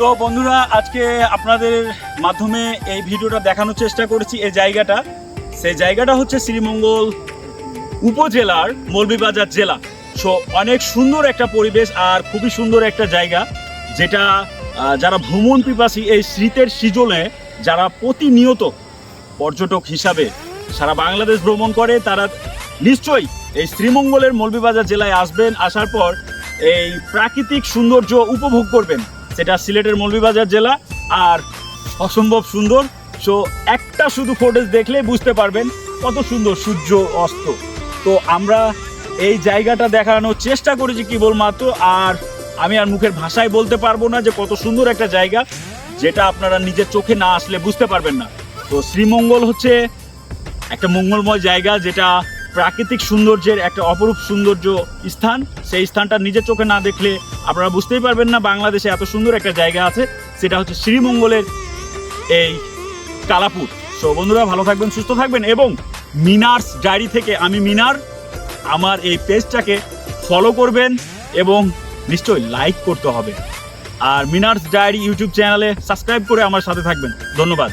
তো বন্ধুরা, আজকে আপনাদের মাধ্যমে এই ভিডিওটা দেখানোর চেষ্টা করেছি এই জায়গাটা। সেই জায়গাটা হচ্ছে শ্রীমঙ্গল উপজেলার মৌলভীবাজার জেলা। সো অনেক সুন্দর একটা পরিবেশ আর খুবই সুন্দর একটা জায়গা, যেটা যারা ভ্রমণ পিপাসী এই শীতের সিজনে, যারা প্রতিনিয়ত পর্যটক হিসাবে সারা বাংলাদেশ ভ্রমণ করে, তারা নিশ্চয়ই এই শ্রীমঙ্গলের মৌলভীবাজার জেলায় আসবেন, আসার পর এই প্রাকৃতিক সৌন্দর্য উপভোগ করবেন। সেটা সিলেটের মৌলভীবাজার জেলা আর অসম্ভব সুন্দর। সো একটা শুধু ফুটেজ দেখলে বুঝতে পারবেন কত সুন্দর সূর্য অস্ত। তো আমরা এই জায়গাটা দেখানোর চেষ্টা করেছি কেবলমাত্র আর আমি আর মুখের ভাষায় বলতে পারব না যে কত সুন্দর একটা জায়গা, যেটা আপনারা নিজের চোখে না আসলে বুঝতে পারবেন না। তো শ্রীমঙ্গল হচ্ছে একটা মঙ্গলময় জায়গা, যেটা প্রাকৃতিক সৌন্দর্যের একটা অপরূপ সৌন্দর্য স্থান। সেই স্থানটা নিজের চোখে না দেখলে আপনারা বুঝতেই পারবেন না বাংলাদেশে এত সুন্দর একটা জায়গা আছে, সেটা হচ্ছে শ্রীমঙ্গলের এই কালাপুর। সো বন্ধুরা, ভালো থাকবেন, সুস্থ থাকবেন এবং মিনার্স ডায়েরি থেকে আমি মিনার, আমার এই পেজটাকে ফলো করবেন এবং নিশ্চয়ই লাইক করতে হবে। আর মিনার্স ডায়েরি ইউটিউব চ্যানেলে সাবস্ক্রাইব করে আমার সাথে থাকবেন। ধন্যবাদ।